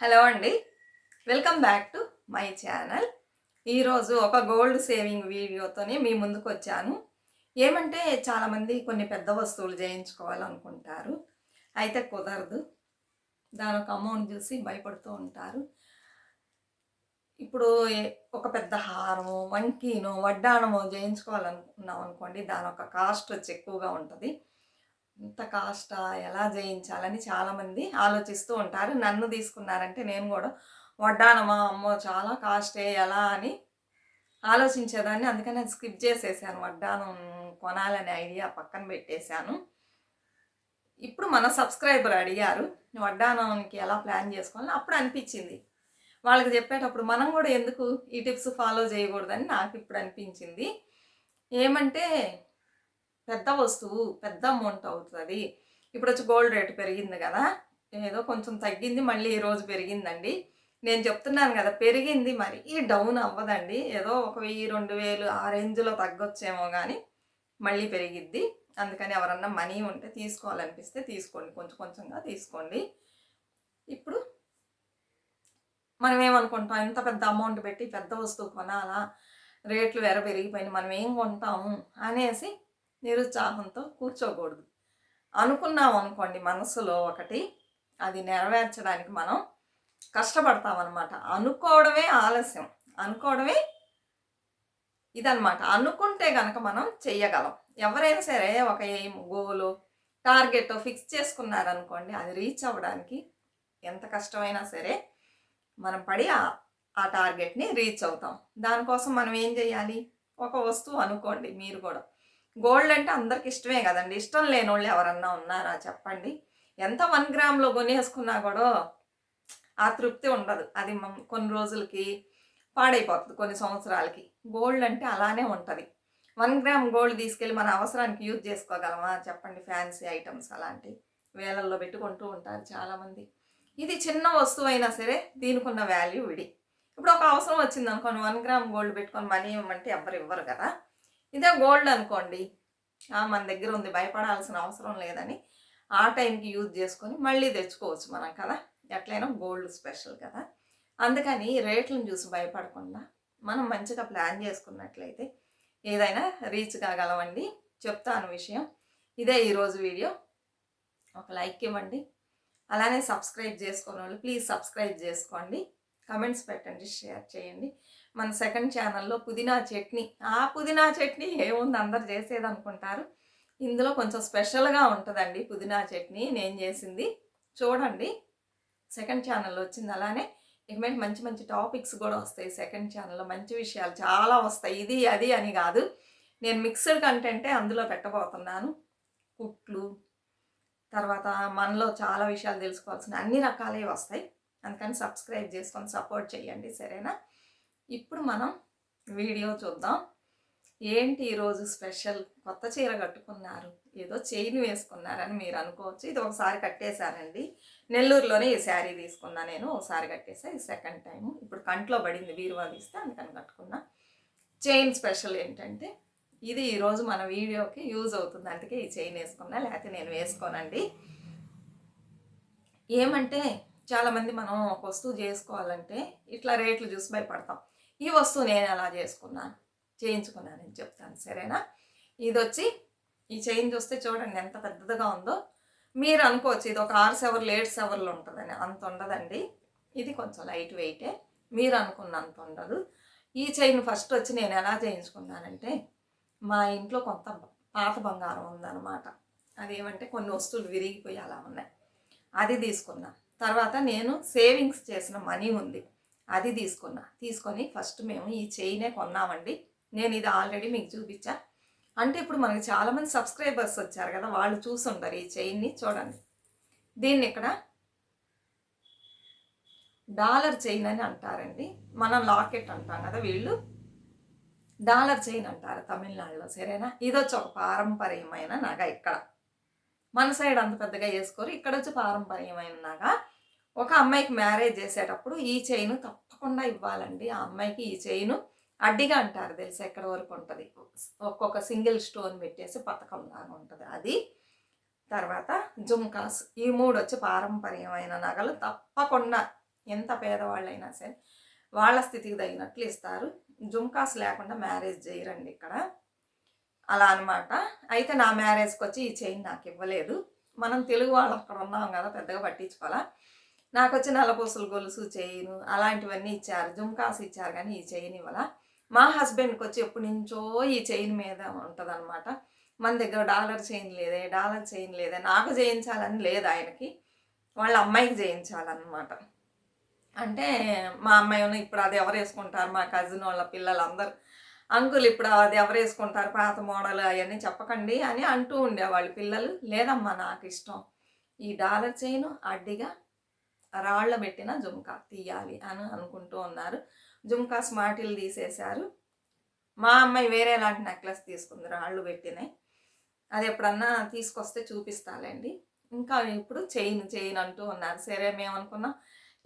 Hello అండి. Welcome back to my channel. ఈరోజు ఒక గోల్డ్ సేవింగ్ వీడియోతోనే మీ ముందుకు వచ్చాను. ఏమంటే చాలామంది కొన్ని పెద్ద వస్తువులు చేయించుకోవాలనుకుంటారు అయితే కుదరదు. దాని ఒక అమౌంట్ చూసి భయపడుతూ ఉంటారు. ఇప్పుడు ఒక పెద్ద హారము వంకీను వడ్డానము చేయించుకోవాలనుకున్నాం అనుకోండి దాని ఒక కాస్ట్ వచ్చి ఎక్కువగా ఉంటుంది. ఇంత కాస్టా? ఎలా చేయించాలని చాలామంది ఆలోచిస్తూ ఉంటారు. నన్ను తీసుకున్నారంటే నేను కూడా వడ్డానమా అమ్మో! చాలా కాస్టే ఎలా? అని ఆలోచించేదాన్ని. అందుకని నేను స్కిప్ చేసేసాను. వడ్డానం కొనాలనే ఐడియా పక్కన పెట్టేశాను. ఇప్పుడు మన సబ్స్క్రైబర్ అడిగారు వడ్డానానికి ఎలా ప్లాన్ చేసుకోవాలని? అప్పుడు అనిపించింది. వాళ్ళకి చెప్పేటప్పుడు మనం కూడా ఎందుకు ఈ టిప్స్ ఫాలో చేయకూడదని నాకు ఇప్పుడు అనిపించింది. ఏమంటే పెద్ద వస్తువు పెద్ద అమౌంట్ అవుతుంది. ఇప్పుడు వచ్చి గోల్డ్ రేటు పెరిగింది కదా ఏదో కొంచెం తగ్గింది మళ్ళీ ఈ రోజు పెరిగిందండి. నేను చెప్తున్నాను కదా పెరిగింది మరి. ఈ డౌన్ అవ్వదండి. ఏదో ఒక వెయ్యి రెండు వేలు ఆ రేంజ్లో తగ్గొచ్చేమో కానీ మళ్ళీ పెరిగిద్ది. అందుకని ఎవరన్నా మనీ ఉంటే తీసుకోవాలనిపిస్తే తీసుకోండి. కొంచెం కొంచెంగా తీసుకోండి. ఇప్పుడు మనం ఏమనుకుంటాం ఇంత పెద్ద అమౌంట్ పెట్టి పెద్ద వస్తువు కొనాలా రేట్లు వేర పెరిగిపోయినాయి మనం ఏం కొంటాము అనేసి నిరుత్సాహంతో కూర్చోకూడదు. అనుకున్నాం అనుకోండి మనసులో ఒకటి అది నెరవేర్చడానికి మనం కష్టపడతామన్నమాట. అనుకోవడమే ఆలస్యం. అనుకోవడమే ఇదన్నమాట. అనుకుంటే కనుక మనం చెయ్యగలం. ఎవరైనా సరే ఒక ఎయిమ్ గోలు టార్గెట్ ఫిక్స్ చేసుకున్నారనుకోండి అది రీచ్ అవ్వడానికి ఎంత కష్టమైనా సరే మనం పడి ఆ- ఆ టార్గెట్ని రీచ్ అవుతాం. దానికోసం మనం ఏం చేయాలి ఒక వస్తువు అనుకోండి మీరు కూడా. గోల్డ్ అంటే అందరికి ఇష్టమే కదండి. ఇష్టం లేని వాళ్ళు ఎవరన్నా ఉన్నారా? చెప్పండి. ఎంత వన్ గ్రామ్లో కొనేసుకున్నా కూడా ఆ తృప్తి ఉండదు. అది కొన్ని రోజులకి పాడైపోతుంది కొన్ని సంవత్సరాలకి. గోల్డ్ అంటే అలానే ఉంటుంది. వన్ గ్రామ్ గోల్డ్ తీసుకెళ్ళి మన అవసరానికి యూజ్ చేసుకోగలమా? చెప్పండి. ఫ్యాన్సీ ఐటమ్స్ అలాంటివి వేలల్లో పెట్టుకుంటూ ఉంటారు చాలామంది. ఇది చిన్న వస్తువు అయినా సరే దీనికి ఉన్న వాల్యూ విడి. ఇప్పుడు ఒక అవసరం వచ్చింది అనుకోండి వన్ గ్రామ్ గోల్డ్ పెట్టుకొని మనీ ఇవ్వమంటే ఎవరు ఇవ్వరు కదా. ఇదే గోల్డ్ అనుకోండి. మన దగ్గర ఉంది భయపడాల్సిన అవసరం లేదని ఆ టైంకి యూజ్ చేసుకొని మళ్ళీ తెచ్చుకోవచ్చు మనం కదా. ఎట్లయినా గోల్డ్ స్పెషల్ కదా. అందుకని రేట్లను చూసి భయపడకుండా మనం మంచిగా ప్లాన్ చేసుకున్నట్లయితే ఏదైనా రీచ్ కాగలవండి చెప్తాను విషయం. ఇదే ఈరోజు వీడియో. ఒక లైక్ ఇవ్వండి. అలానే సబ్స్క్రైబ్ చేసుకునే వాళ్ళు ప్లీజ్ సబ్స్క్రైబ్ చేసుకోండి. కమెంట్స్ పెట్టండి షేర్ చేయండి. మన సెకండ్ ఛానల్లో పుదీనా చట్నీ. ఆ పుదీనా చట్నీ ఏముంది? అందరు చేసేది అనుకుంటారు ఇందులో కొంచెం స్పెషల్గా ఉంటుందండి పుదీనా చట్నీ. నేను చేసింది. చూడండి. సెకండ్ ఛానల్లో వచ్చింది అలానే. ఇకమైన మంచి మంచి టాపిక్స్ కూడా వస్తాయి సెకండ్ ఛానల్లో. మంచి విషయాలు చాలా వస్తాయి. ఇది అది అని కాదు. నేను మిక్స్డ్ కంటెంటే అందులో పెట్టబోతున్నాను. కుట్లు తర్వాత మనలో చాలా విషయాలు తెలుసుకోవాల్సిన అన్ని రకాలే వస్తాయి. అందుకని సబ్స్క్రైబ్ చేసుకొని సపోర్ట్ చేయండి. సరేనా? ఇప్పుడు మనం వీడియో చూద్దాం. ఏంటి ఈరోజు స్పెషల్? కొత్త చీర కట్టుకున్నారు. ఏదో చైన్ వేసుకున్నారని మీరు అనుకోవచ్చు. ఇది ఒకసారి కట్టేశానండి నెల్లూరులోనే ఈ శారీ తీసుకున్నా నేను. ఒకసారి కట్టేసా ఇది సెకండ్ టైం ఇప్పుడు కంట్లో పడింది. బీరువా తీస్తే అందుకని కట్టుకున్నా. చైన్ స్పెషల్ ఏంటంటే ఇది ఈరోజు మన వీడియోకి యూజ్ అవుతుంది. అందుకే ఈ చైన్ వేసుకున్నా. లేకపోతే నేను వేసుకోనండి. ఏమంటే చాలామంది మనం ఒక వస్తువు చేసుకోవాలంటే ఇట్లా రేట్లు చూసి భయపడతాం. ఈ వస్తువు నేను ఎలా చేసుకున్నాను చేయించుకున్నానని చెప్తాను. సరేనా? ఇది వచ్చి ఈ చైన్ చూస్తే చూడండి ఎంత పెద్దదిగా ఉందో. మీరు అనుకోవచ్చు ఇది ఒక ఆరు సెవర్లు ఏడు సెవర్లు ఉంటుందని. అంత ఉండదండి. ఇది కొంచెం లైట్ వెయిటే. మీరు అనుకున్నంత ఉండదు. ఈ చైన్ ఫస్ట్ వచ్చి నేను ఎలా చేయించుకున్నానంటే మా ఇంట్లో కొంత పాత బంగారం ఉందన్నమాట. అదేమంటే కొన్ని వస్తువులు విరిగిపోయి అలా ఉన్నాయి. అది తీసుకున్నా. తర్వాత నేను సేవింగ్స్ చేసిన మనీ ఉంది. అది తీసుకున్నా. తీసుకొని ఫస్ట్ మేము ఈ చైనే కొన్నామండి. నేను ఇది ఆల్రెడీ మీకు చూపించా. అంటే ఇప్పుడు మనకి చాలామంది సబ్స్క్రైబర్స్ వచ్చారు కదా వాళ్ళు చూసుంటారు ఈ చైన్ని చూడండి. దీన్ని ఇక్కడ డాలర్ చైన్ అని అంటారండి. మనం లాకెట్ అంటాం కదా వీళ్ళు. డాలర్ చైన్ అంటారు తమిళనాడులో సరేనా? ఇది వచ్చి ఒక పారంపర్యమైన నగ ఇక్కడ. మన సైడ్ అంత పెద్దగా వేసుకోరు ఇక్కడ వచ్చి పారంపర్యమైన నగ. ఒక అమ్మాయికి మ్యారేజ్ చేసేటప్పుడు ఈ చైన్ తప్పకుండా ఇవ్వాలండి. ఆ అమ్మాయికి ఈ చైన్ అడ్డిగా అంటారు తెలుసు ఎక్కడ వరకు ఉంటుంది? ఒక్కొక్క సింగిల్ స్టోన్ పెట్టేసి పథకం లాగా ఉంటుంది అది. తర్వాత జుమ్కాస్ ఈ మూడు వచ్చి పారంపర్యమైన నగలు తప్పకుండా ఎంత పేదవాళ్ళైనా సరే వాళ్ళ స్థితికి తగినట్లు ఇస్తారు. జుమ్కాస్ లేకుండా మ్యారేజ్ చేయరండి ఇక్కడ. అలా అనమాట అయితే నా మ్యారేజ్కి వచ్చి ఈ చైన్ నాకు ఇవ్వలేదు. మనం తెలుగు వాళ్ళు అక్కడ ఉన్నాం కదా పెద్దగా పట్టించుకోవాలా? నాకు వచ్చి నల్లపూసలు గొలుసు చేయను అలాంటివన్నీ ఇచ్చారు. జుమ్కాస్ ఇచ్చారు కానీ ఈ చైన్ ఇవ్వాల. మా హస్బెండ్కి వచ్చి ఎప్పటి నుంచో ఈ చైన్ మీద ఉంటుంది మన దగ్గర డాలర్ చైన్ లేదే డాలర్ చైన్ లేదే. నాకు చేయించాలని లేదు ఆయనకి. వాళ్ళ అమ్మాయికి చేయించాలన్నమాట. అంటే మా అమ్మాయి ఉన్న ఇప్పుడు అది ఎవరు వేసుకుంటారు? మా కజిన్ వాళ్ళ పిల్లలు అందరు అంకుల్ ఇప్పుడు అది ఎవరు వేసుకుంటారు? పాత మోడల్ అవన్నీ చెప్పకండి అని అంటూ ఉండేవాళ్ళు పిల్లలు. లేదమ్మా నాకు ఇష్టం ఈ డాలర్ చైన్ అడ్డిగా రాళ్ళ పెట్టిన జుంకా తీయాలి అని అనుకుంటూ ఉన్నారు. జుమ్కా స్మార్టిల్ తీసేశారు. మా అమ్మాయి వేరే లాంటి నెక్లెస్ తీసుకుంది రాళ్ళు పెట్టినాయి. అది ఎప్పుడన్నా తీసుకొస్తే చూపిస్తాలేండి. ఇంకా ఇప్పుడు చైన్ చైన్ అంటూ ఉన్నారు. సరే మేము అనుకున్నాం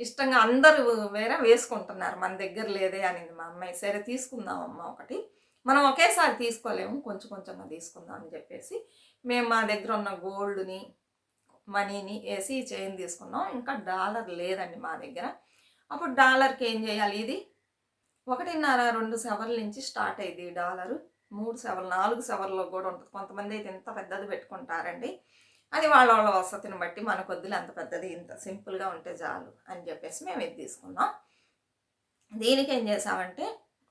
ఇష్టంగా అందరూ వేరే వేసుకుంటున్నారు. మన దగ్గర లేదే అనింది మా అమ్మాయి. సరే తీసుకుందాం అమ్మ ఒకటి. మనం ఒకేసారి తీసుకోలేము. కొంచెం కొంచెంగా తీసుకుందాం అని చెప్పేసి మేము మా దగ్గర ఉన్న గోల్డ్ని మనీని వేసి చైన్ తీసుకున్నాం. ఇంకా డాలర్ లేదండి మా దగ్గర. అప్పుడు డాలర్కి ఏం చేయాలి ఇది? ఒకటిన్నర రెండు సెవర్ల నుంచి స్టార్ట్ అయ్యింది డాలరు. మూడు సెవర్లు నాలుగు సెవర్లో కూడా ఉంటుంది. కొంతమంది అయితే ఇంత పెద్దది పెట్టుకుంటారండి. అది వాళ్ళ వాళ్ళ వసతిని బట్టి మన కొద్దులు అంత పెద్దది ఇంత సింపుల్గా ఉంటే చాలు అని చెప్పేసి మేము ఇది తీసుకున్నాం. దీనికి ఏం చేసామంటే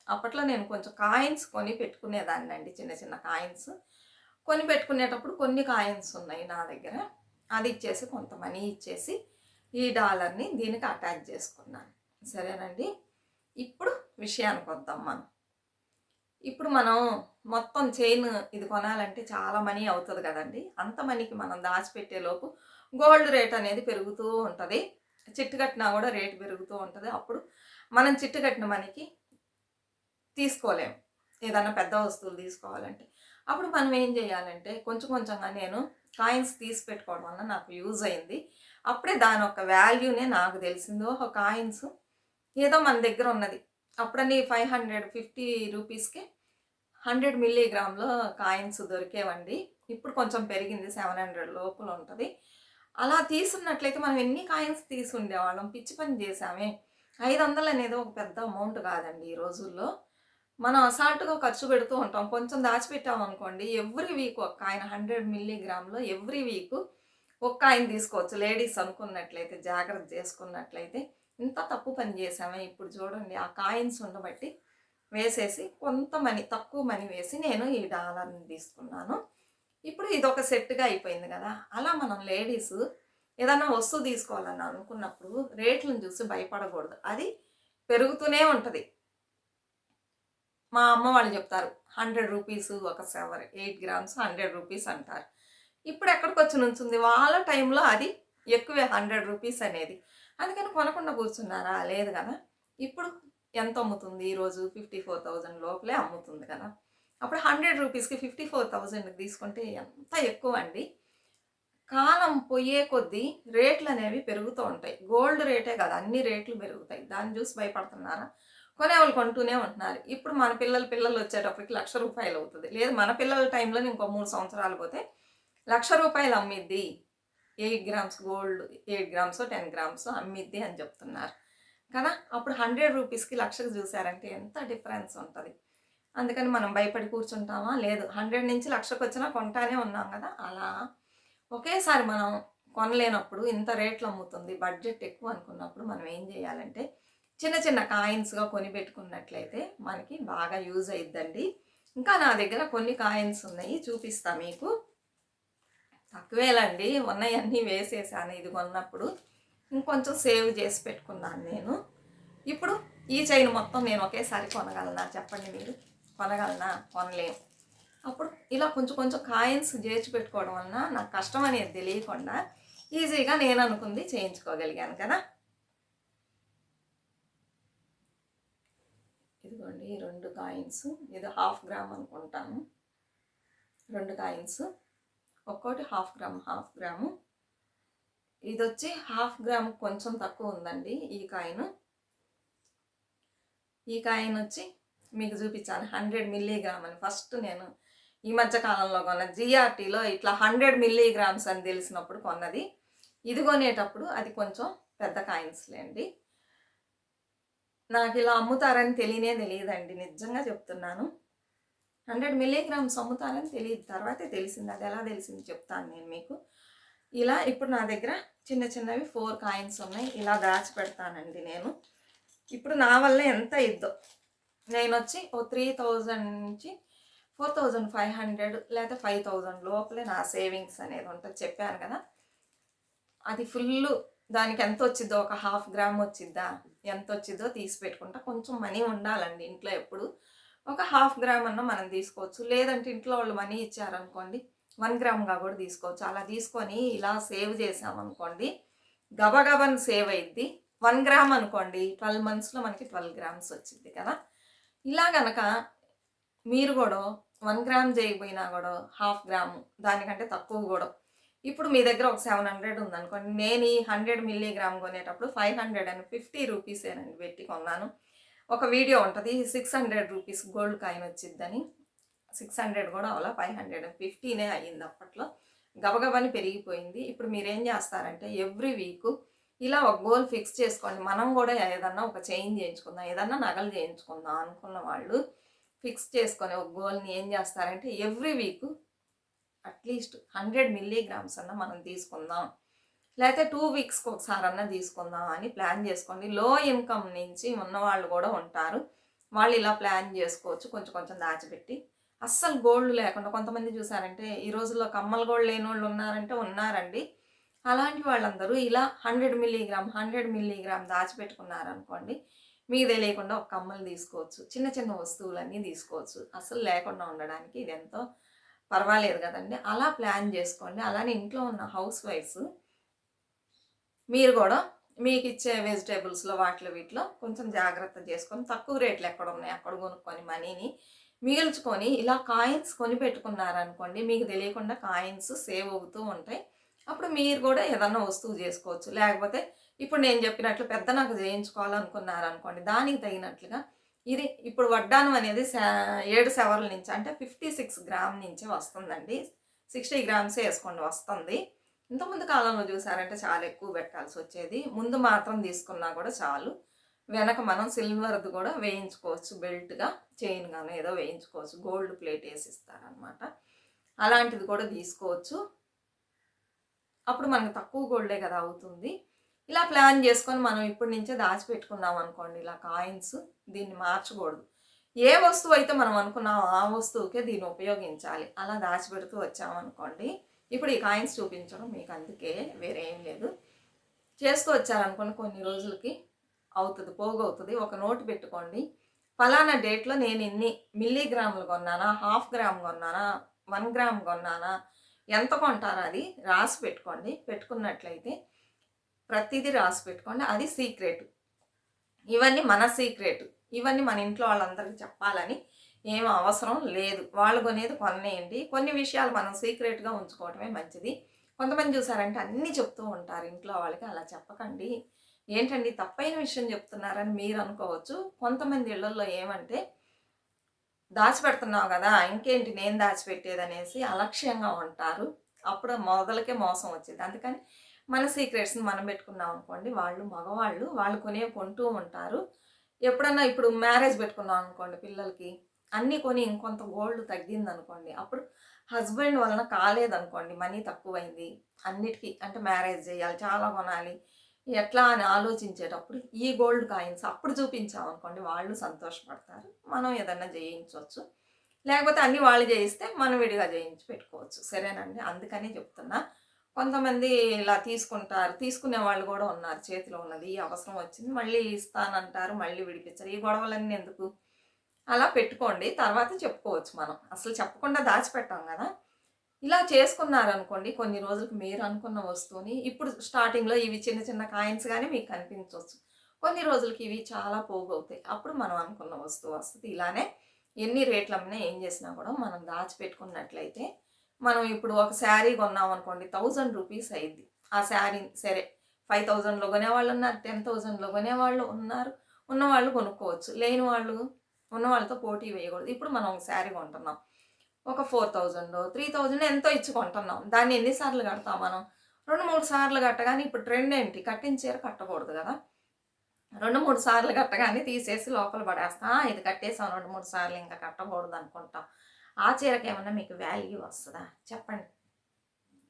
అప్పట్లో నేను కొంచెం కాయిన్స్ కొని పెట్టుకునేదాన్ని అండి చిన్న చిన్న కాయిన్స్. కొని పెట్టుకునేటప్పుడు కొన్ని కాయిన్స్ ఉన్నాయి నా దగ్గర. అది ఇచ్చేసి కొంత మనీ ఇచ్చేసి ఈ డాలర్ని దీనికి అటాచ్ చేసుకున్నాను. సరేనండి? ఇప్పుడు విషయానికి వద్దాం మనం. ఇప్పుడు మనం మొత్తం చైన్ ఇది కొనాలంటే చాలా మనీ అవుతుంది కదండి. అంత మనీకి మనం దాచిపెట్టేలోపు గోల్డ్ రేట్ అనేది పెరుగుతూ ఉంటుంది. చిట్టు కట్టినా కూడా రేటు పెరుగుతూ ఉంటుంది. అప్పుడు మనం చిట్టు కట్టిన మనీకి తీసుకోలేము ఏదైనా పెద్ద వస్తువులు తీసుకోవాలంటే. అప్పుడు మనం ఏం చేయాలంటే కొంచెం కొంచెంగా నేను కాయిన్స్ తీసి పెట్టుకోవడం వల్ల నాకు యూజ్ అయింది. అప్పుడే దాని యొక్క వాల్యూనే నాకు తెలిసిందో. ఒక కాయిన్స్ ఏదో మన దగ్గర ఉన్నది. అప్పుడని ఫైవ్ హండ్రెడ్ ఫిఫ్టీ రూపీస్కి హండ్రెడ్ మిల్లీగ్రామ్లో కాయిన్స్ దొరికేవండి. ఇప్పుడు కొంచెం పెరిగింది సెవెన్ హండ్రెడ్ లోపల ఉంటుంది. అలా తీసున్నట్లయితే మనం ఎన్ని కాయిన్స్ తీసుండేవాళ్ళం పిచ్చి పని చేసామే ఐదు వందలు అనేది ఒక పెద్ద అమౌంట్ కాదండి ఈ రోజుల్లో. మనం అసాల్ట్గా ఖర్చు పెడుతూ ఉంటాం. కొంచెం దాచిపెట్టాం అనుకోండి ఎవ్రీ వీక్ ఒక ఆయన హండ్రెడ్ మిల్లీగ్రామ్లో ఎవ్రీ వీక్ ఒక్క ఆయన తీసుకోవచ్చు. లేడీస్ అనుకున్నట్లయితే జాగ్రత్త చేసుకున్నట్లయితే ఇంత తప్పు పని చేసామే ఇప్పుడు చూడండి ఆ కాయిన్స్ ఉండబట్టి వేసేసి కొంత మనీ తక్కువ మనీ వేసి నేను ఈ డాలర్ని తీసుకున్నాను. ఇప్పుడు ఇది ఒక సెట్గా అయిపోయింది కదా! అలా మనం లేడీస్ ఏదైనా వస్తువు తీసుకోవాలని అనుకున్నప్పుడు రేట్లను చూసి భయపడకూడదు. అది పెరుగుతూనే ఉంటుంది. మా అమ్మ వాళ్ళు చెప్తారు హండ్రెడ్ రూపీస్ ఒక sovereign eight grams hundred rupees అంటారు. ఇప్పుడు ఎక్కడికి వచ్చి నుంచుంది? వాళ్ళ టైంలో అది ఎక్కువే హండ్రెడ్ రూపీస్ అనేది. అందుకని కొనకుండా కూర్చున్నారా? లేదు కదా. ఇప్పుడు ఎంత అమ్ముతుంది? ఈరోజు ఫిఫ్టీ ఫోర్ థౌజండ్ లోపలే అమ్ముతుంది కదా. అప్పుడు హండ్రెడ్ రూపీస్కి ఫిఫ్టీ ఫోర్ థౌజండ్ తీసుకుంటే ఎంత ఎక్కువ అండి? కాలం పోయే కొద్దీ రేట్లు అనేవి పెరుగుతూ ఉంటాయి. గోల్డ్ రేటే కదా అన్ని రేట్లు పెరుగుతాయి. దాన్ని చూసి భయపడుతున్నారా? కొనేవాళ్ళు కొంటూనే ఉంటున్నారు. ఇప్పుడు మన పిల్లల పిల్లలు వచ్చేటప్పటికి లక్ష రూపాయలు అవుతుంది. లేదు మన పిల్లల టైంలో ఇంకో మూడు సంవత్సరాలు పోతే లక్ష రూపాయలు అమ్మిద్ది. Eight grams gold eight grams ten grams అమ్మిద్ది అని చెప్తున్నారు. కదా? అప్పుడు హండ్రెడ్ రూపీస్కి లక్షకు చూసారంటే ఎంత డిఫరెన్స్ ఉంటుంది. అందుకని మనం భయపడి కూర్చుంటామా? లేదు హండ్రెడ్ నుంచి లక్షకు వచ్చినా కొంటానే ఉన్నాం కదా? అలా ఒకేసారి మనం కొనలేనప్పుడు ఇంత రేట్లు అమ్ముతుంది బడ్జెట్ ఎక్కువ అనుకున్నప్పుడు మనం ఏం చేయాలంటే చిన్న చిన్న కాయిన్స్గా కొని పెట్టుకున్నట్లయితే మనకి బాగా యూజ్ అయిద్దండి. ఇంకా నా దగ్గర కొన్ని కాయిన్స్ ఉన్నాయి చూపిస్తా మీకు. తక్కువేలండి ఉన్నాయన్నీ వేసేసాను ఇది కొన్నప్పుడు. ఇంకొంచెం సేవ్ చేసి పెట్టుకున్నాను నేను. ఇప్పుడు ఈ చైన్ మొత్తం నేను ఒకేసారి కొనగలనా? చెప్పండి మీరు. కొనగలనా? కొనలేము. అప్పుడు ఇలా కొంచెం కొంచెం కాయిన్స్ చేర్చి పెట్టుకోవడం వలన నాకు కష్టం అనేది తెలియకుండా ఈజీగా నేను అనుకుంది చేయించుకోగలిగాను కదా. ఇదిగోండి రెండు కాయిన్స్ ఇది హాఫ్ గ్రామ్ అనుకుంటాను. రెండు కాయిన్స్ ఒక్కోటి హాఫ్ గ్రామ్ హాఫ్ గ్రాము. ఇది వచ్చి హాఫ్ గ్రామ్ కొంచెం తక్కువ ఉందండి ఈ కాయిన్. ఈ కాయిన్ వచ్చి మీకు చూపించాను హండ్రెడ్ మిల్లీగ్రామ్ అని. ఫస్ట్ నేను ఈ మధ్య కాలంలో కొన్న జిఆర్టీలో ఇట్లా హండ్రెడ్ మిల్లీగ్రామ్స్ అని తెలిసినప్పుడు కొన్నది. ఇది కొనేటప్పుడు అది కొంచెం పెద్ద కాయిన్స్లేండి. నాకు ఇలా అమ్ముతారని తెలియనే తెలియదండి. నిజంగా చెప్తున్నాను. హండ్రెడ్ మిల్లీగ్రామ్స్ అమ్ముతారని తెలియదు. తర్వాతే తెలిసింది. అది ఎలా తెలిసింది చెప్తాను నేను మీకు. ఇలా ఇప్పుడు నా దగ్గర చిన్న చిన్నవి ఫోర్ కాయిన్స్ ఉన్నాయి. ఇలా దాచి పెడతానండి నేను. ఇప్పుడు నా వల్ల ఎంత ఇద్దో నేను వచ్చి ఓ త్రీ థౌజండ్ నుంచి ఫోర్ థౌజండ్ ఫైవ్ హండ్రెడ్ లేదా ఫైవ్ థౌజండ్ లోపలే నా సేవింగ్స్ అనేది ఉంటుంది. చెప్పాను కదా. అది ఫుల్ దానికి ఎంత వచ్చిద్దో ఒక హాఫ్ గ్రామ్ వచ్చిద్దా? ఎంత వచ్చిద్దో తీసి పెట్టుకుంటా. కొంచెం మనీ ఉండాలండి ఇంట్లో ఎప్పుడు. ఒక హాఫ్ గ్రామ్ అన్న మనం తీసుకోవచ్చు. లేదంటే ఇంట్లో వాళ్ళు మనీ ఇచ్చారనుకోండి వన్ గ్రామ్గా కూడా తీసుకోవచ్చు. అలా తీసుకొని ఇలా సేవ్ చేసామనుకోండి గబగబన్ సేవ్ అయింది వన్ గ్రామ్ అనుకోండి ట్వెల్వ్ మంత్స్లో మనకి ట్వెల్వ్ గ్రామ్స్ వచ్చింది కదా. ఇలా గనక మీరు కూడా వన్ గ్రామ్ చేయకపోయినా కూడా హాఫ్ గ్రామ్ దానికంటే తక్కువ కూడా ఇప్పుడు మీ దగ్గర ఒక సెవెన్ హండ్రెడ్ ఉందనుకోండి నేను ఈ హండ్రెడ్ మిల్లీగ్రామ్ కొనేటప్పుడు ఫైవ్ హండ్రెడ్ అండ్ ఫిఫ్టీ రూపీసేనండి పెట్టి కొన్నాను. ఒక వీడియో ఉంటుంది six hundred rupees gold coin వచ్చిద్దని. Six hundred కూడా అవలా ఫైవ్ హండ్రెడ్ ఫిఫ్టీనే అయ్యింది అప్పట్లో. గబగబని పెరిగిపోయింది. ఇప్పుడు మీరేం చేస్తారంటే ఎవ్రీ వీక్ ఇలా ఒక గోల్ ఫిక్స్ చేసుకోండి. మనం కూడా ఏదన్నా ఒక చేంజ్ చేయించుకుందాం ఏదన్నా నగలు చేయించుకుందాం అనుకున్న వాళ్ళు ఫిక్స్ చేసుకొని ఒక గోల్ని ఏం చేస్తారంటే every week at least hundred milligrams అన్న మనం తీసుకుందాం. లేకపోతే టూ వీక్స్కి ఒకసారి అన్న తీసుకుందాం అని ప్లాన్ చేసుకోండి. లో ఇన్కమ్ నుంచి ఉన్నవాళ్ళు కూడా ఉంటారు. వాళ్ళు ఇలా ప్లాన్ చేసుకోవచ్చు. కొంచెం కొంచెం దాచిపెట్టి. అస్సలు గోల్డ్ లేకుండా కొంతమంది చూసారంటే ఈ రోజుల్లో కమ్మల గోల్డ్ లేని వాళ్ళు ఉన్నారంటే ఉన్నారండి. అలాంటి వాళ్ళందరూ ఇలా హండ్రెడ్ మిల్లీగ్రామ్ హండ్రెడ్ మిల్లీగ్రామ్ దాచిపెట్టుకున్నారనుకోండి మీకు తెలియకుండా ఒక కమ్మలు తీసుకోవచ్చు. చిన్న చిన్న వస్తువులన్నీ తీసుకోవచ్చు. అసలు లేకుండా ఉండడానికి ఇది ఎంతో పర్వాలేదు కదండి. అలా ప్లాన్ చేసుకోండి. అలానే ఇంట్లో ఉన్న హౌస్ వైఫ్స్ మీరు కూడా మీకు ఇచ్చే వెజిటేబుల్స్లో వాటిలో వీటిలో కొంచెం జాగ్రత్త చేసుకొని తక్కువ రేట్లు ఎక్కడ ఉన్నాయి? అక్కడ కొనుక్కొని మనీని మిగిల్చుకొని ఇలా కాయిన్స్ కొని పెట్టుకున్నారనుకోండి మీకు తెలియకుండా కాయిన్స్ సేవ్ అవుతూ ఉంటాయి. అప్పుడు మీరు కూడా ఏదన్నా వస్తువు చేసుకోవచ్చు. లేకపోతే ఇప్పుడు నేను చెప్పినట్లు పెద్ద నాకు చేయించుకోవాలనుకున్నారనుకోండి దానికి తగినట్లుగా ఇది ఇప్పుడు వడ్డానం అనేది ఏడు సెవర్ల నుంచి అంటే ఫిఫ్టీ సిక్స్ గ్రామ్ నుంచి వస్తుందండి. సిక్స్టీ గ్రామ్సే వేసుకోండి వస్తుంది. ఇంతకుముందు కాలంలో చూసారంటే చాలా ఎక్కువ పెట్టాల్సి వచ్చేది. ముందు మాత్రం తీసుకున్నా కూడా చాలు. వెనక మనం సిల్వర్ది కూడా వేయించుకోవచ్చు బెల్ట్గా చైన్ కానీ ఏదో వేయించుకోవచ్చు. గోల్డ్ ప్లేట్ వేసి ఇస్తారనమాట అలాంటిది కూడా తీసుకోవచ్చు. అప్పుడు మనకు తక్కువ గోల్డే కదా అవుతుంది. ఇలా ప్లాన్ చేసుకొని మనం ఇప్పటి నుంచే దాచిపెట్టుకున్నాం అనుకోండి ఇలా కాయిన్స్ దీన్ని మార్చకూడదు. ఏ వస్తువు అయితే మనం అనుకున్నామో ఆ వస్తువుకే దీన్ని ఉపయోగించాలి. అలా దాచిపెడుతూ వచ్చామనుకోండి ఇప్పుడు ఈ కాయిన్స్ చూపించడం మీకు అందుకే వేరేం లేదు. చేస్తూ వచ్చారనుకోండి కొన్ని రోజులకి అవుతుంది పోగవుతుంది. ఒక నోటు పెట్టుకోండి ఫలానా డేట్లో నేను ఇన్ని మిల్లీగ్రాములు కొన్నానా హాఫ్ గ్రామ్ కొన్నానా వన్ గ్రామ్ కొన్నానా ఎంత కొంటారో అది రాసి పెట్టుకోండి. పెట్టుకున్నట్లయితే ప్రతిదీ రాసి పెట్టుకోండి. అది సీక్రెట్. ఇవన్నీ మన సీక్రెట్. ఇవన్నీ మన ఇంట్లో వాళ్ళందరికీ చెప్పాలని ఏం అవసరం లేదు. వాళ్ళు కొనేది కొనేయండి కొన్ని విషయాలు మనం సీక్రెట్గా ఉంచుకోవటమే మంచిది. కొంతమంది చూసారంటే అన్నీ చెప్తూ ఉంటారు ఇంట్లో వాళ్ళకి అలా చెప్పకండి. ఏంటండి తప్పైన విషయం చెప్తున్నారని మీరు అనుకోవచ్చు. కొంతమంది ఇళ్ళలో ఏమంటే దాచిపెడుతున్నావు కదా ఇంకేంటి నేను దాచిపెట్టేది అనేసి అలక్ష్యంగా ఉంటారు. అప్పుడు మొదలకే మోసం వచ్చేది. అందుకని మన సీక్రెట్స్ని మనం పెట్టుకున్నాం అనుకోండి వాళ్ళు మగవాళ్ళు వాళ్ళు కొనే కొంటూ ఉంటారు. ఎప్పుడన్నా ఇప్పుడు మ్యారేజ్ పెట్టుకున్నాం అనుకోండి పిల్లలకి అన్నీ కొని ఇంకొంత గోల్డ్ తగ్గింది అనుకోండి అప్పుడు హస్బెండ్ వలన కాలేదనుకోండి మనీ తక్కువైంది అన్నిటికీ అంటే మ్యారేజ్ చేయాలి చాలా కొనాలి ఎట్లా అని ఆలోచించేటప్పుడు ఈ గోల్డ్ కాయిన్స్ అప్పుడు చూపించామనుకోండి వాళ్ళు సంతోషపడతారు. మనం ఏదన్నా చేయించవచ్చు లేకపోతే అన్ని వాళ్ళు చేయిస్తే మనం విడిగా చేయించి పెట్టుకోవచ్చు. సరేనండి? అందుకనే చెప్తున్నా. కొంతమంది ఇలా తీసుకుంటారు. తీసుకునే వాళ్ళు కూడా ఉన్నారు. చేతిలో ఉన్నది ఈ అవసరం వచ్చింది మళ్ళీ ఇస్తానంటారు మళ్ళీ విడిపించారు. ఈ గొడవలన్నీ ఎందుకు? అలా పెట్టుకోండి. తర్వాత చెప్పుకోవచ్చు మనం. అసలు చెప్పకుండా దాచిపెట్టాం కదా. ఇలా చేసుకున్నారనుకోండి కొన్ని రోజులకు మీరు అనుకున్న వస్తువుని ఇప్పుడు స్టార్టింగ్లో ఇవి చిన్న చిన్న కాయిన్స్ కానీ మీకు కనిపించవచ్చు కొన్ని రోజులకి ఇవి చాలా పోగవుతాయి. అప్పుడు మనం అనుకున్న వస్తువు వస్తుంది. ఇలానే ఎన్ని రేట్లు అమ్మినా ఏం చేసినా కూడా మనం దాచిపెట్టుకున్నట్లయితే మనం ఇప్పుడు ఒక శారీ కొన్నాం అనుకోండి థౌజండ్ రూపీస్ అయింది ఆ శారీ సరే ఫైవ్ థౌజండ్లో కొనేవాళ్ళు ఉన్నారు టెన్ థౌజండ్లో కొనేవాళ్ళు ఉన్నారు ఉన్నవాళ్ళు కొనుక్కోవచ్చు. లేని వాళ్ళు ఉన్న వాళ్ళతో పోటీ వేయకూడదు. ఇప్పుడు మనం ఒక శారీ కొంటున్నాం. ఒక ఫోర్ థౌజండ్ త్రీ థౌజండ్ ఎంతో ఇచ్చి కొంటున్నాం. దాన్ని ఎన్నిసార్లు కడతాం మనం? రెండు మూడు సార్లు కట్టగానే ఇప్పుడు ట్రెండ్ ఏంటి? కట్టిన చీర కట్టకూడదు కదా. రెండు మూడు సార్లు కట్టగానే తీసేసి లోపల పడేస్తా. ఇది కట్టేసాం రెండు మూడు సార్లు ఇంకా కట్టకూడదు అనుకుంటాం. ఆ చీరకి ఏమన్నా మీకు వాల్యూ వస్తుందా? చెప్పండి.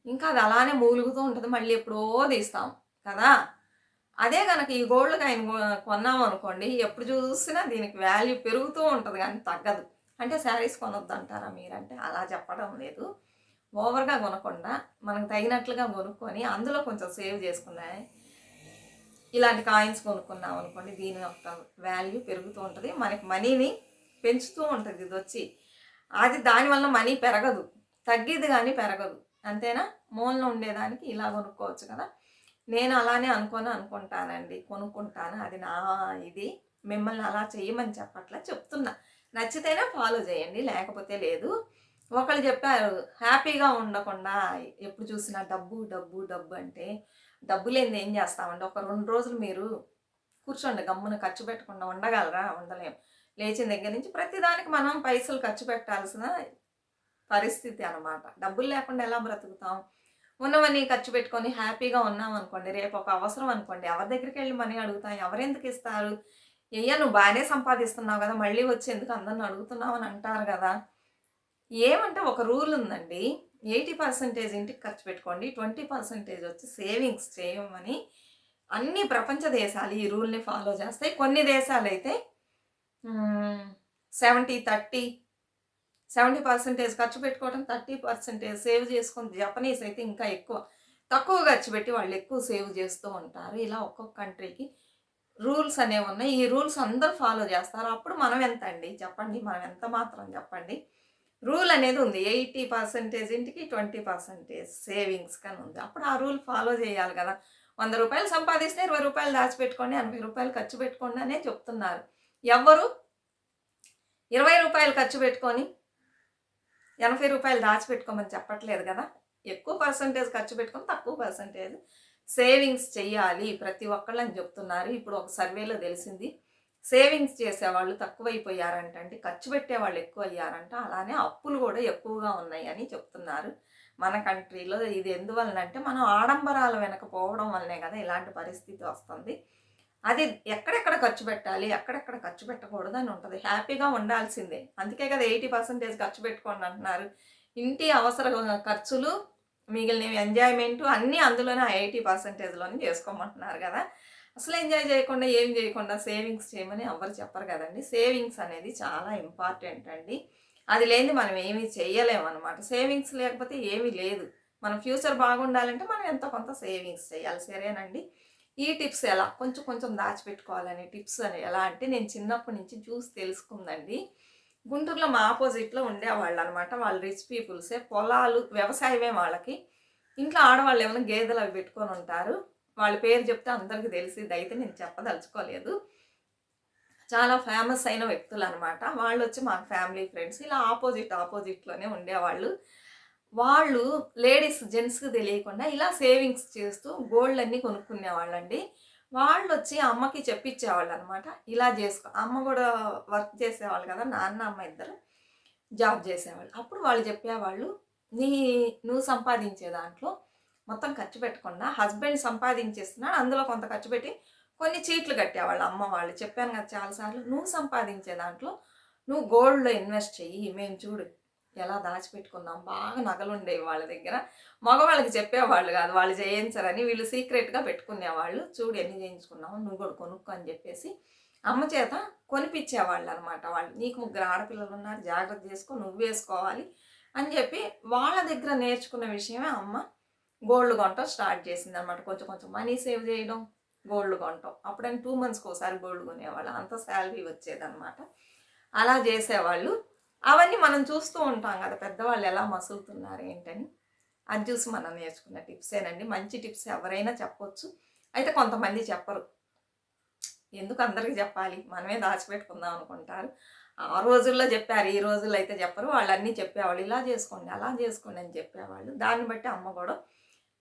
ఇంకా అది అలానే మూలుగుతూ ఉంటుంది మళ్ళీ ఎప్పుడో తీస్తాం కదా? అదే కనుక ఈ గోల్డ్ కాయిన్ కొన్నాం అనుకోండి ఎప్పుడు చూసినా దీనికి వాల్యూ పెరుగుతూ ఉంటుంది కానీ తగ్గదు. అంటే శారీస్ కొనొద్దు అంటారా మీరంటే? అలా చెప్పడం లేదు. ఓవర్గా కొనకుండా మనకు తగినట్లుగా కొనుక్కొని అందులో కొంచెం సేవ్ చేసుకున్నాయి ఇలాంటి కాయిన్స్ కొనుక్కున్నాం అనుకోండి దీని యొక్క వాల్యూ పెరుగుతూ ఉంటుంది. మనకి మనీని పెంచుతూ ఉంటుంది ఇది వచ్చి. అది దానివల్ల మనీ పెరగదు. తగ్గిది కానీ పెరగదు. అంతేనా? మూలలో ఉండేదానికి ఇలా కొనుక్కోవచ్చు కదా. నేను అలానే అనుకొని అనుకుంటానండి. కొనుక్కుంటాను. అది నా ఇది. మిమ్మల్ని అలా చేయమని చెప్పట్లా చెప్తున్నా. నచ్చితేనే ఫాలో చేయండి. లేకపోతే లేదు. ఒకళ్ళు చెప్పారు హ్యాపీగా ఉండకుండా ఎప్పుడు చూసినా డబ్బు డబ్బు డబ్బు అంటే డబ్బు లేని ఏం చేస్తామండి? ఒక రెండు రోజులు మీరు కూర్చోండి. గమ్మున ఖర్చు పెట్టకుండా ఉండగలరా? ఉండలేం. లేచిన దగ్గర నుంచి ప్రతిదానికి మనం పైసలు ఖర్చు పెట్టాల్సిన పరిస్థితి అనమాట డబ్బులు లేకుండా ఎలా బ్రతుకుతాం? ఉన్నవన్నీ ఖర్చు పెట్టుకొని హ్యాపీగా ఉన్నాం అనుకోండి రేపు ఒక అవసరం అనుకోండి ఎవరి దగ్గరికి వెళ్ళి మనీ అడుగుతాం ఎవరెందుకు ఇస్తారు? అయ్యా నువ్వు బాగానే సంపాదిస్తున్నావు కదా మళ్ళీ వచ్చి ఎందుకు అందరిని అడుగుతున్నావు అని అంటారు కదా? ఏమంటే ఒక రూల్ ఉందండి ఎయిటీ పర్సెంటేజ్ ఇంటికి ఖర్చు పెట్టుకోండి ట్వంటీ పర్సెంటేజ్ వచ్చి సేవింగ్స్ చేయమని అన్ని ప్రపంచ దేశాలు ఈ రూల్ని ఫాలో చేస్తాయి. కొన్ని దేశాలు అయితే సెవెంటీ థర్టీ. సెవెంటీ పర్సెంటేజ్ ఖర్చు పెట్టుకోవడం థర్టీ పర్సెంటేజ్ సేవ్ చేసుకుని జపనీస్ అయితే ఇంకా ఎక్కువ. తక్కువ ఖర్చు పెట్టి వాళ్ళు ఎక్కువ సేవ్ చేస్తూ ఉంటారు. ఇలా ఒక్కొక్క కంట్రీకి రూల్స్ అనేవి ఉన్నాయి. ఈ రూల్స్ అందరూ ఫాలో చేస్తారు. అప్పుడు మనం ఎంత అండి? చెప్పండి. మనం ఎంత మాత్రం చెప్పండి? రూల్ అనేది ఉంది. ఎయిటీ పర్సెంటేజ్ ఇంటికి ట్వంటీ పర్సెంటేజ్ సేవింగ్స్ కానీ ఉంది. అప్పుడు ఆ రూల్ ఫాలో చేయాలి కదా. వంద రూపాయలు సంపాదిస్తే ఇరవై రూపాయలు దాచిపెట్టుకోండి. ఎనభై రూపాయలు ఖర్చు పెట్టుకోండి అనే చెప్తున్నారు. ఎవ్వరు? ఇరవై రూపాయలు ఖర్చు పెట్టుకొని ఎనభై రూపాయలు దాచిపెట్టుకోమని చెప్పట్లేదు కదా. ఎక్కువ పర్సంటేజ్ ఖర్చు పెట్టుకొని తక్కువ పర్సంటేజ్ సేవింగ్స్ చేయాలి. ప్రతి ఒక్కళ్ళని చెప్తున్నారు. ఇప్పుడు ఒక సర్వేలో తెలిసింది సేవింగ్స్ చేసేవాళ్ళు తక్కువైపోయారంట అంటే ఖర్చు పెట్టేవాళ్ళు ఎక్కువ అయ్యారంట అలానే అప్పులు కూడా ఎక్కువగా ఉన్నాయి అని చెప్తున్నారు. మన కంట్రీలో ఇది ఎందువలన అంటే మనం ఆడంబరాల వెనక పోవడం వల్లనే కదా ఇలాంటి పరిస్థితి వస్తుంది. అది ఎక్కడెక్కడ ఖర్చు పెట్టాలి ఎక్కడెక్కడ ఖర్చు పెట్టకూడదు అని ఉంటుంది. హ్యాపీగా ఉండాల్సిందే. అందుకే కదా ఎయిటీ పర్సెంటేజ్ ఖర్చు పెట్టుకోండి అంటున్నారు. ఇంటి అవసర ఖర్చులు మిగిలినవి ఎంజాయ్మెంట్ అన్నీ అందులోనే ఎయిటీ పర్సెంటేజ్లోనే చేసుకోమంటున్నారు కదా. అసలు ఎంజాయ్ చేయకుండా ఏం చేయకుండా సేవింగ్స్ చేయమని ఎవరు చెప్పరు కదండి. సేవింగ్స్ అనేది చాలా ఇంపార్టెంట్ అండి. అది లేని మనం ఏమీ చేయలేమన్నమాట. సేవింగ్స్ లేకపోతే ఏమీ లేదు. మన ఫ్యూచర్ బాగుండాలంటే మనం ఎంతో కొంత సేవింగ్స్ చేయాలి. సరేనండి. ఈ టిప్స్ ఎలా? కొంచెం కొంచెం దాచిపెట్టుకోవాలనే టిప్స్ అని ఎలా అంటే నేను చిన్నప్పటి నుంచి చూసి తెలుసుకుందండి. గుంటూరులో మా ఆపోజిట్లో ఉండేవాళ్ళు అనమాట వాళ్ళు రిచ్ పీపుల్సే. పొలాలు వ్యవసాయమే వాళ్ళకి. ఇంట్లో ఆడవాళ్ళు ఏమైనా గేదెలు అవి పెట్టుకొని ఉంటారు. వాళ్ళ పేరు చెప్తే అందరికీ తెలిసింది అయితే నేను చెప్పదలుచుకోలేదు. చాలా ఫేమస్ అయిన వ్యక్తులు అనమాట వాళ్ళు వచ్చి మా ఫ్యామిలీ ఫ్రెండ్స్. ఇలా ఆపోజిట్ ఆపోజిట్లోనే ఉండేవాళ్ళు. వాళ్ళు లేడీస్ జెంట్స్కి తెలియకుండా ఇలా సేవింగ్స్ చేస్తూ గోల్డ్ అన్నీ కొనుక్కునేవాళ్ళండి. వాళ్ళు వచ్చి అమ్మకి చెప్పించేవాళ్ళు అనమాట ఇలా చేసుకో. అమ్మ కూడా వర్క్ చేసేవాళ్ళు కదా నాన్న అమ్మ ఇద్దరు జాబ్ చేసేవాళ్ళు. అప్పుడు వాళ్ళు చెప్పేవాళ్ళు నీ నువ్వు సంపాదించే దాంట్లో మొత్తం ఖర్చు పెట్టకుండా హస్బెండ్ సంపాదించేస్తున్నాడు అందులో కొంత ఖర్చు పెట్టి కొన్ని చీట్లు కట్టేవాళ్ళు అమ్మ వాళ్ళు. చెప్పాను కదా చాలాసార్లు నువ్వు సంపాదించే దాంట్లో నువ్వు గోల్డ్లో ఇన్వెస్ట్ చెయ్యి మేము చూడు. ఎలా దాచిపెట్టుకున్నాం బాగా నగలు ఉండేవి వాళ్ళ దగ్గర. మగవాళ్ళకి చెప్పేవాళ్ళు కాదు వాళ్ళు చేయించరని వీళ్ళు సీక్రెట్గా పెట్టుకునేవాళ్ళు. చూడు ఎన్ని చేయించుకున్నావు నువ్వు కూడా కొనుక్కో అని చెప్పేసి అమ్మ చేత కొనిపించేవాళ్ళు అనమాట వాళ్ళు. నీకు ముగ్గురు ఆడపిల్లలు ఉన్నారు జాగ్రత్త చేసుకో నువ్వు వేసుకోవాలి అని చెప్పి వాళ్ళ దగ్గర నేర్చుకున్న విషయమే అమ్మ గోల్డ్ కొనటం స్టార్ట్ చేసింది అనమాట కొంచెం కొంచెం మనీ సేవ్ చేయడం గోల్డ్ కొనటం అప్పుడైనా టూ మంత్స్కి ఒకసారి గోల్డ్ కొనేవాళ్ళు. అంత శాలరీ వచ్చేదన్నమాట అలా చేసేవాళ్ళు. అవన్నీ మనం చూస్తూ ఉంటాం కదా పెద్దవాళ్ళు ఎలా మసులుతున్నారు ఏంటని. అది చూసి మనం నేర్చుకున్న టిప్సేనండి. మంచి టిప్స్ ఎవరైనా చెప్పొచ్చు. అయితే కొంతమంది చెప్పరు. ఎందుకు అందరికీ చెప్పాలి? మనమే దాచిపెట్టుకుందాం అనుకుంటారు. ఆ రోజుల్లో చెప్పారు ఈ రోజుల్లో అయితే చెప్పరు. వాళ్ళన్నీ చెప్పేవాళ్ళు ఇలా చేసుకోండి అలా చేసుకోండి అని చెప్పేవాళ్ళు. దాన్ని బట్టి అమ్మ కూడా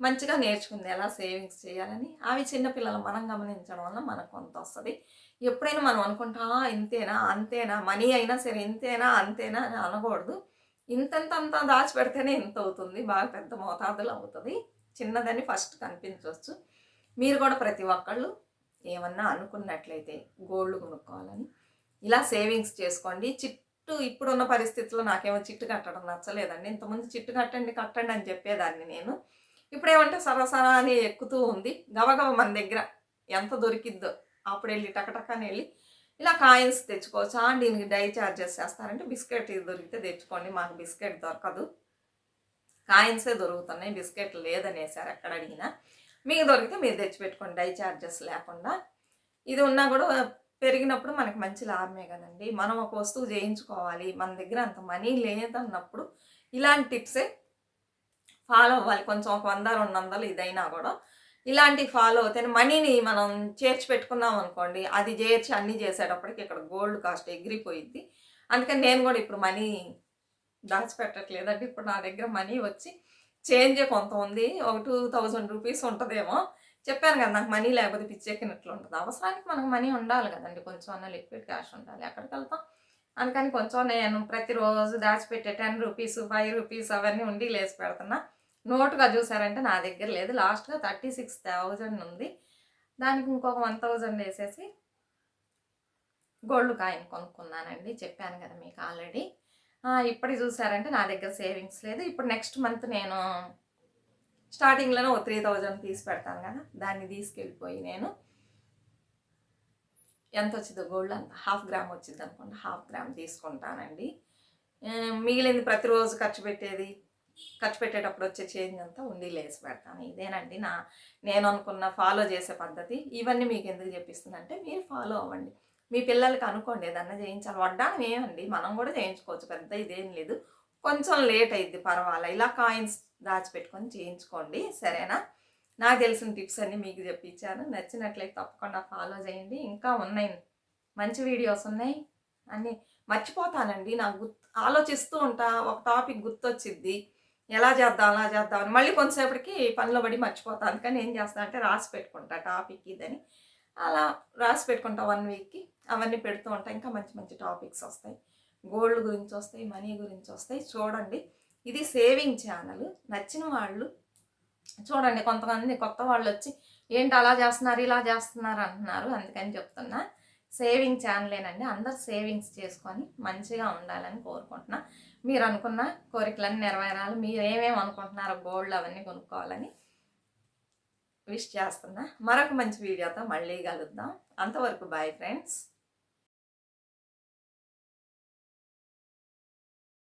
మంచిగా నేర్చుకుంది. ఎలా సేవింగ్స్ చేయాలని. అవి చిన్నపిల్లలు మనం గమనించడం వల్ల మనకు కొంత వస్తుంది. ఎప్పుడైనా మనం అనుకుంటా ఇంతేనా అంతేనా మనీ అయినా సరే ఇంతేనా అంతేనా అని అనకూడదు. ఇంతంత అంత దాచిపెడితేనే ఇంత అవుతుంది. బాగా పెద్ద మోతాదులో అవుతుంది. చిన్నదని ఫస్ట్ కనిపించవచ్చు. మీరు కూడా ప్రతి ఒక్కళ్ళు ఏమన్నా అనుకున్నట్లయితే గోల్డ్ కొనుక్కోవాలని. ఇలా సేవింగ్స్ చేసుకోండి. చిట్టు ఇప్పుడున్న పరిస్థితుల్లో నాకేమో చిట్టు కట్టడం నచ్చలేదండి. ఇంతకుముందు చిట్టు కట్టండి కట్టండి అని చెప్పేదాన్ని నేను. ఇప్పుడేమంటే సరసరా అని ఎక్కుతూ ఉంది. గబగబ మన దగ్గర ఎంత దొరికిద్దో. అప్పుడు వెళ్ళి టకటకని వెళ్ళి ఇలా కాయిన్స్ తెచ్చుకోవచ్చు? దీనికి డై చార్జెస్ చేస్తారంటే బిస్కెట్ ఇది దొరికితే తెచ్చుకోండి మాకు బిస్కెట్ దొరకదు. కాయిన్సే దొరుకుతున్నాయి బిస్కెట్ లేదనేసారు ఎక్కడ అడిగినా మీకు దొరికితే మీరు తెచ్చిపెట్టుకోండి డై చార్జెస్ లేకుండా. ఇది ఉన్నా కూడా పెరిగినప్పుడు మనకి మంచి లాభమే కదండి. మనం ఒక వస్తువు చేయించుకోవాలి మన దగ్గర అంత మనీ లేదన్నప్పుడు ఇలాంటి టిప్సే ఫాలో అవ్వాలి. కొంచెం ఒక వంద రెండు వందలు ఇదైనా కూడా ఇలాంటివి ఫాలో అవుతే మనీని మనం చేర్చి పెట్టుకున్నాం అనుకోండి అది చేర్చి అన్నీ చేసేటప్పటికి ఇక్కడ గోల్డ్ కాస్ట్ ఎగిరిపోయింది అందుకని నేను కూడా ఇప్పుడు మనీ దాచిపెట్టట్లేదండి. ఇప్పుడు నా దగ్గర మనీ వచ్చి చేంజ్ కొంత ఉంది. ఒక టూ థౌజండ్ రూపీస్ ఉంటుందేమో. చెప్పాను కదా నాకు మనీ లేకపోతే పిచ్చెక్కినట్లు ఉంటుంది. అవసరానికి మనకు మనీ ఉండాలి కదండి. కొంచెం అన్న లిక్విడ్ క్యాష్ ఉండాలి. ఎక్కడికి వెళ్తాం? అందుకని కొంచెం నేను ప్రతిరోజు దాచిపెట్టే టెన్ రూపీస్ ఫైవ్ రూపీస్ అవన్నీ ఉండి లేచి పెడుతున్నా. నోటుగా చూసారంటే నా దగ్గర లేదు. లాస్ట్గా థర్టీ సిక్స్ థౌజండ్ ఉంది. దానికి ఇంకొక వన్ థౌజండ్ వేసేసి గోల్డ్ కాయిన్ కొనుక్కున్నానండి. చెప్పాను కదా మీకు ఆల్రెడీ. ఇప్పటి చూసారంటే నా దగ్గర సేవింగ్స్ లేదు. ఇప్పుడు నెక్స్ట్ మంత్ నేను స్టార్టింగ్లోనే ఓ త్రీ థౌజండ్ తీసి పెడతాను కదా. దాన్ని తీసుకెళ్ళిపోయి నేను ఎంత వచ్చిందో గోల్డ్ అంత హాఫ్ గ్రామ్ వచ్చింది అనుకోండి హాఫ్ గ్రామ్ తీసుకుంటానండి. మిగిలింది ప్రతిరోజు ఖర్చు పెట్టేది ఖర్చు పెట్టేటప్పుడు వచ్చే చేంజ్ అంతా ఉండి వేసి పెడతాను. ఇదేనండి నా నేను అనుకున్న ఫాలో చేసే పద్ధతి. ఇవన్నీ మీకు ఎందుకు చెప్పిస్తుందంటే మీరు ఫాలో అవ్వండి. మీ పిల్లలకి అనుకోండి ఏదన్నా చేయించాలి. వడ్డానం ఏమండి? మనం కూడా చేయించుకోవచ్చు. పెద్ద ఇదేం లేదు. కొంచెం లేట్ అయింది పర్వాలే. ఇలా కాయిన్స్ దాచిపెట్టుకొని చేయించుకోండి. సరేనా? నాకు తెలిసిన టిప్స్ అన్నీ మీకు చెప్పించాను నచ్చినట్లయితే తప్పకుండా ఫాలో చేయండి. ఇంకా ఉన్నాయి. మంచి వీడియోస్ ఉన్నాయి. అన్నీ మర్చిపోతానండి. నాకు గుర్తు ఆలోచిస్తూ ఉంటా. ఒక టాపిక్ గుర్తొచ్చిద్ది. ఎలా చేద్దాం అలా చేద్దాం అని మళ్ళీ కొంతసేపటికి పనిలో పడి మర్చిపోతాను అందుకని ఏం చేస్తాను అంటే రాసి పెట్టుకుంటా టాపిక్ ఇదని. అలా రాసి పెట్టుకుంటా వన్ వీక్కి అవన్నీ పెడుతూ ఉంటా. ఇంకా మంచి మంచి టాపిక్స్ వస్తాయి. గోల్డ్ గురించి వస్తాయి మనీ గురించి వస్తాయి. చూడండి. ఇది సేవింగ్ ఛానల్ నచ్చిన వాళ్ళు చూడండి. కొంతమంది కొత్త వాళ్ళు వచ్చి ఏంటి అలా చేస్తున్నారు ఇలా చేస్తున్నారు అంటున్నారు. అందుకని చెప్తున్నా. సేవింగ్ ఛానలేనండి అందరు సేవింగ్స్ చేసుకొని మంచిగా ఉండాలని కోరుకుంటున్నా. మీరు అనుకున్న కోరికలన్నీ నెరవేరాలి. మీరు ఏమేమి అనుకుంటున్నారో గోల్డ్ అవన్నీ కొనుక్కోవాలని విష్ చేస్తున్నా. మరొక మంచి వీడియోతో మళ్ళీ కలుద్దాం. అంతవరకు బాయ్ ఫ్రెండ్స్